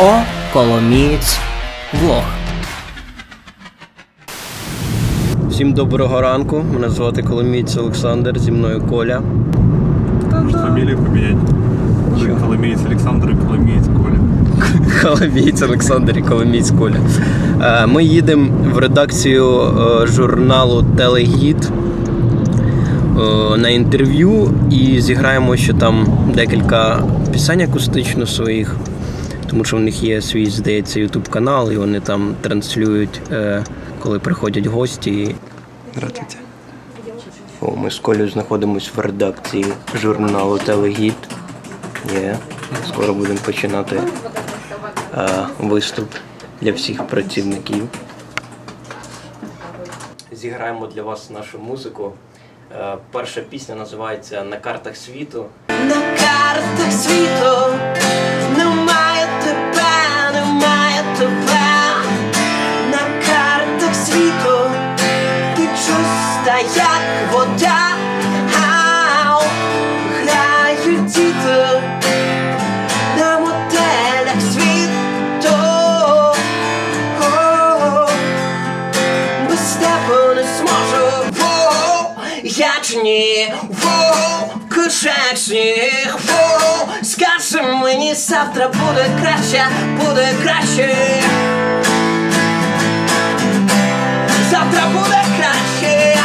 О, Коломієць влог. Всім доброго ранку. Мене звати Коломієць Олександр, зі мною Коля. Может, фамилию поменять? Чё? Коломеец Александр и Коломеец Коля. Коломієць Олександр і Коломієць Коля. Е, Ми їдемо в редакцію е, журналу Телегід е, на інтерв'ю і зіграємо ще там декілька пісень акустично своїх, тому що в них є свій, здається, ютуб канал, і вони там транслюють, е, коли приходять гості. Здравствуйте. О, ми з Колею знаходимося в редакції журналу Телегід. Є. Скоро будемо починати е, виступ для всіх працівників. Зіграємо для вас нашу музику. Е, перша пісня називається На картах світу. На картах світу чи воу, кишек воу, скажи мені, завтра буде краще, буде краще. Завтра буде краще.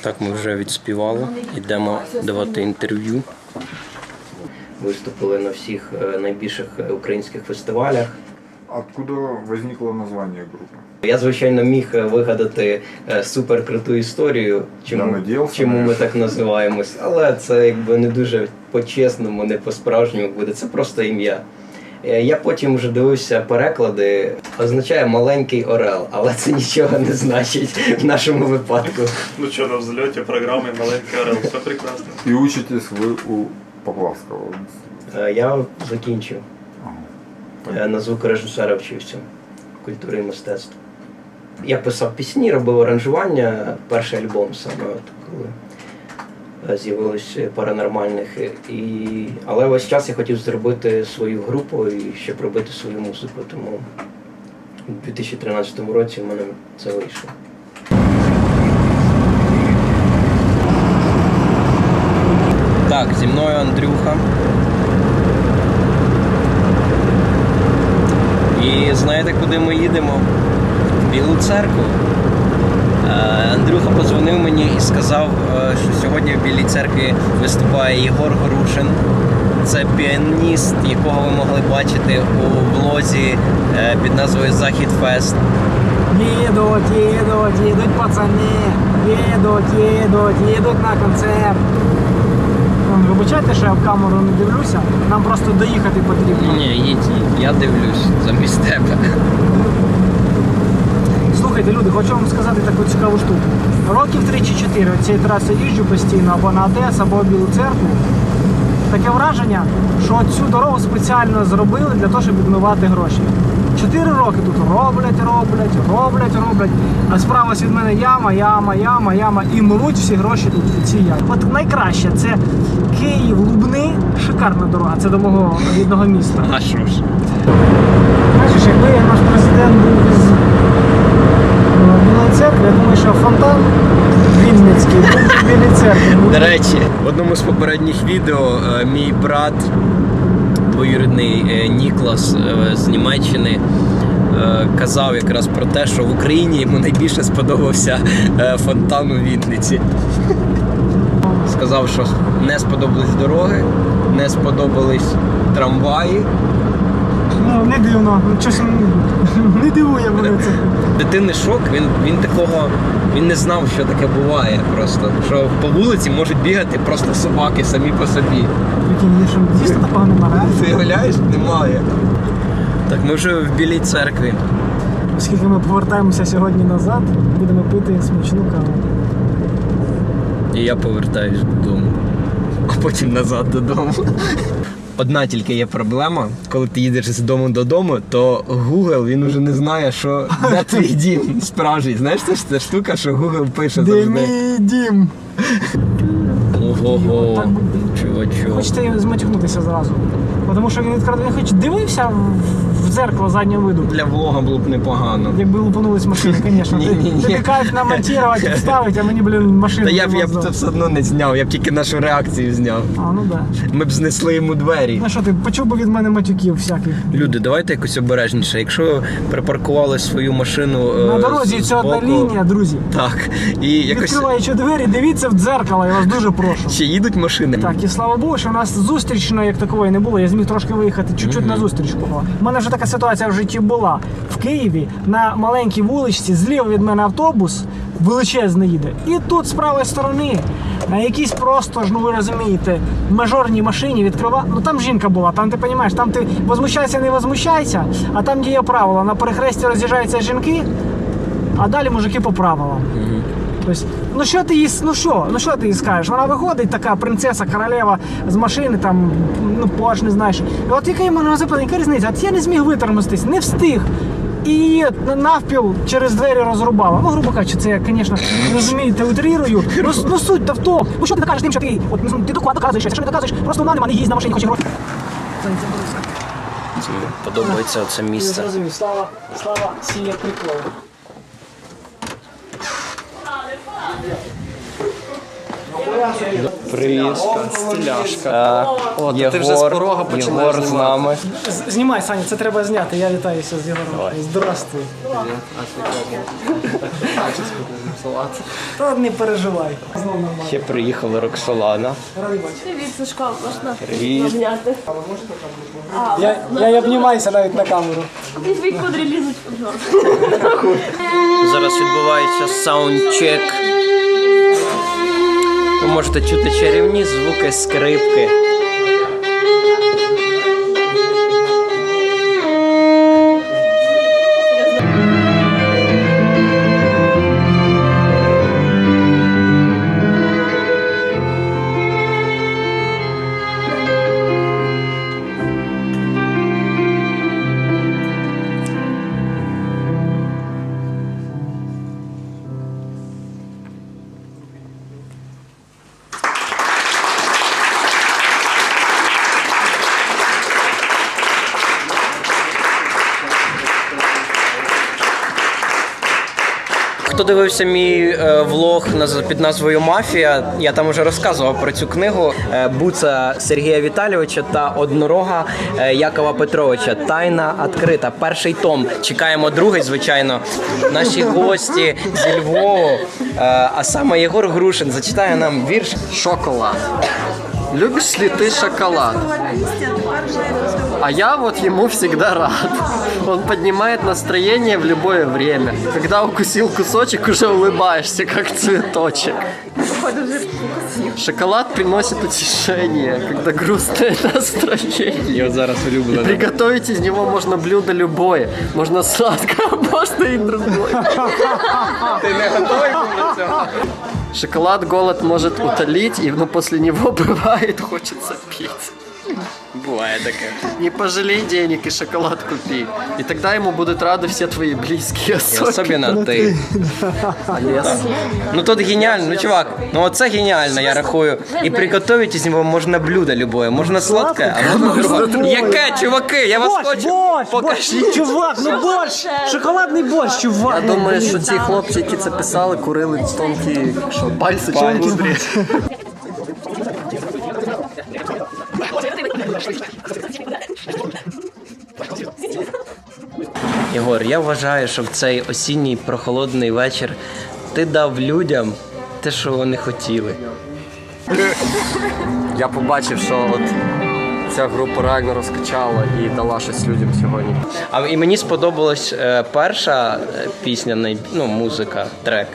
Так, ми вже відспівали. Йдемо давати інтерв'ю. Виступили на всіх е, найбільших е, українських фестивалях. Откуда возникло название группы? Я, звичайно, міг е, вигадати е, суперкруту історію, чому, Я надіявся, чому ми навіть. так називаємось, але це якби не дуже по-чесному, не по-справжньому буде. Це просто ім'я. Е, Я потім вже дивився переклади, означає маленький орел, але це нічого не значить в нашому випадку. Ну что, на взлете программы маленький орел, все прекрасно. И учитесь вы у Поплавского. Е, Я закінчив Ага. Е, на звукорежисера вчився культури і мистецтва. Я писав пісні, робив аранжування, перший альбом саме, от, коли е, з'явилось паранормальних. І... Але весь час я хотів зробити свою групу і щоб робити свою музику. Тому у 2013 році в мене це вийшло. Так, зі мною Андрюха. Знаєте, куди ми їдемо? В Білу церкву. Е, Андрюха подзвонив мені і сказав, е, що сьогодні в Білій церкві виступає Єгор Горушин. Це піаніст, якого ви могли бачити у влозі е, під назвою Захід Фест. Їдуть, їдуть, їдуть пацани, їдуть, їдуть, їдуть на концерт. Вон, Вибачайте, що я в камеру не дивлюся, нам просто доїхати потрібно. Ні, їдь, їдь, я дивлюсь замість тебе. Слухайте, люди, хочу вам сказати таку цікаву штуку. Років 3 чи 4 цією трасою їжджу постійно або на АТС, або в Білу церкву. Таке враження, що цю дорогу спеціально зробили для того, щоб відмивати гроші. Чотири роки тут роблять, роблять, роблять, роблять. А справа від мене яма, яма, яма, яма. І мруть всі гроші тут у цій ямі. От найкраще це Київ, Лубни, шикарна дорога. Це до мого рідного міста. А що ж? Бачиш, якби наш президент був із е, Білої церкви, я думаю, що фонтан Вінницький в До речі, в одному з попередніх відео е, мій брат, двоюрідний е, Ніклас е, з Німеччини, е, казав якраз про те, що в Україні йому найбільше сподобався фонтан у Вінниці. Сказав, що не сподобались дороги, не сподобались трамваї. Ну, не дивно, щось не дивує мене це. Дитинний шок, він, він такого він не знав, що таке буває. Просто що по вулиці можуть бігати просто собаки самі по собі. Прикинь, мені що дійсно такого немає. Ти уявляєш? Немає. Так, ми вже в білій церкві. Оскільки ми повертаємося сьогодні назад, будемо пити смачну каву. І я повертаюсь додому, а потім назад додому. Одна тільки є проблема, коли ти їдеш з дому додому, то Google він уже не знає, що де твій дім справжній. Знаєш, це ж ця штука, що Google пише Де завжди. мій дім? Ого, Так Хочете зматюкнутися зразу. Тому що він відкрадав, він хоч дивився в- дзеркало заднього виду. Для влога було б непогано. Якби лупанулись машини, звісно. Ні-ні-ні. Тобі кайф намонтувати, вставити, а мені, блін, машину. Та я б я б це все одно не зняв, я б тільки нашу реакцію зняв. А, ну да. Ми б знесли йому двері. Ну що ти, почув би від мене матюків всяких. Люди, давайте якось обережніше. Якщо припаркували свою машину е, На дорозі це одна лінія, друзі. Так. І якось Відкриваючи двері, дивіться в дзеркало, я вас дуже прошу. ще їдуть машини. Так, і слава Богу, що у нас зустрічної як такової не було. Я зміг трошки виїхати чуть-чуть на зустріч. У мене вже така ситуація в житті була. В Києві на маленькій вуличці зліва від мене автобус величезний їде. І тут з правої сторони на якійсь просто ж, ну ви розумієте, мажорній машині відкрива. Ну там жінка була, там ти розумієш, там ти возмущайся, не возмущайся, а там діє правило. На перехресті роз'їжджаються жінки, а далі мужики по правилам. Тобто, ну що ти їй, ну що, ну що ти їй скажеш? Вона виходить така принцеса, королева з машини, там, ну пош не знаєш. І от яка йому запитання, яка різниця? От я не зміг витормостись, не встиг. І навпіл через двері розрубала. Ну, грубо кажучи, це я, звісно, розумієте, утрірую. Ну, ну суть та в тому. Ну що ти докажеш тим, що ти, от, ну, ти доклад доказуєш, якщо не доказуєш, просто вона нема, не їздь на машині, хоче гроші. Подобається це Я місце. зрозумів, слава, слава сіє прикол. Привізка, стиляшка. О, Єгор, ти вже з порога Єгор з нами. Знімай, Саня, це треба зняти. Я вітаюся з Єгором. Здравствуй. Та не переживай. Знову нормально. Ще приїхала Роксолана. Радий бачити. Привіт, Сашко, можна Привіт. обняти? Я, я й обнімаюся навіть на камеру. Ти твій кудрі лізуть. Зараз відбувається саундчек. Ви можете чути чарівні звуки скрипки. Хто дивився мій е, влог під назвою Мафія, я там вже розказував про цю книгу е, Буца Сергія Віталійовича та однорога е, Якова Петровича. Тайна відкрита. Перший том. Чекаємо другий, звичайно. Наші гості зі Львову. А саме Єгор Грушин зачитає нам вірш Шоколад. Любишь ли ты шоколад? А я вот ему всегда рад. Он поднимает настроение в любое время. Когда укусил кусочек, уже улыбаешься, как цветочек. Шоколад приносит утешение, когда грустное настроение. Його зараз улюблено. Приготовить из него можно блюдо любое. Можно сладкое, а можно и другое. Ти не готовий був до цього? Шоколад голод может утолить, и но после него бывает хочется пить. Буває таке. Не пожалей денег и шоколад купи. И тогда ему будут рады все твои близкие, І особенно особливо ти. Ну тут геніально, ну чувак, ну оце геніально, я рахую. І приготувати з нього можна блюдо любое, можна сладке, а можна друге. Яке, чуваки, я вас Борщ, хочу. борщ, борщ, Покажіть. чувак, ну борщ, шоколадний борщ, чувак. Я думаю, що ці хлопці, які це писали, курили тонкі що, пальці чи. Єгор, я вважаю, що в цей осінній прохолодний вечір ти дав людям те, що вони хотіли. Я побачив, що от ця група реально розкачала і дала щось людям сьогодні. А і мені сподобалась е, перша е, пісня, най- ну, музика, трек.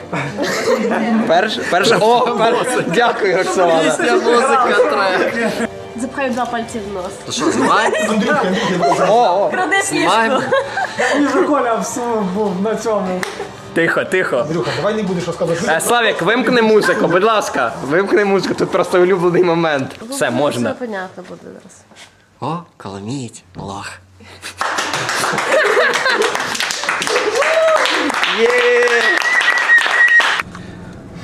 Перш, перша. О, пер... дякую, Роксолана. Ця музика трек. Запхаю два пальці в нос. То що, знімаємо? О, о. Кради Знімаємо? Вже Коля всунув був на цьому. Тихо, тихо. Друга, давай не будеш розказувати. Е, Славік, вимкни музику, будь ласка. Вимкни музику, тут просто улюблений момент. Все, можна. Все понятно буде зараз. О, коломіть, лох.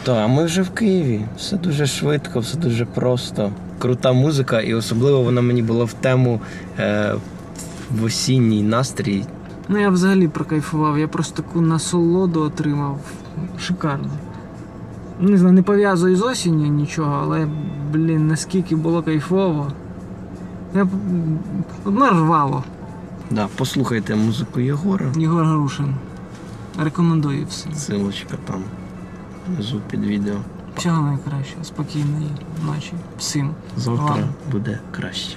Так, ми вже в Києві. Все дуже швидко, все дуже просто. Крута музика, і особливо вона мені була в тему е, в осінній настрій. Ну я взагалі прокайфував, я просто таку насолоду отримав. Шикарно. Не знаю, не пов'язую з осінню нічого, але, блін, наскільки було кайфово. Я ну. Да, послухайте музику Єгора. Єгор Грушин. Рекомендую все. Силочка там внизу під відео. Всього найкращого, спокійної ночі. Всім. Завтра Ладно. буде краще.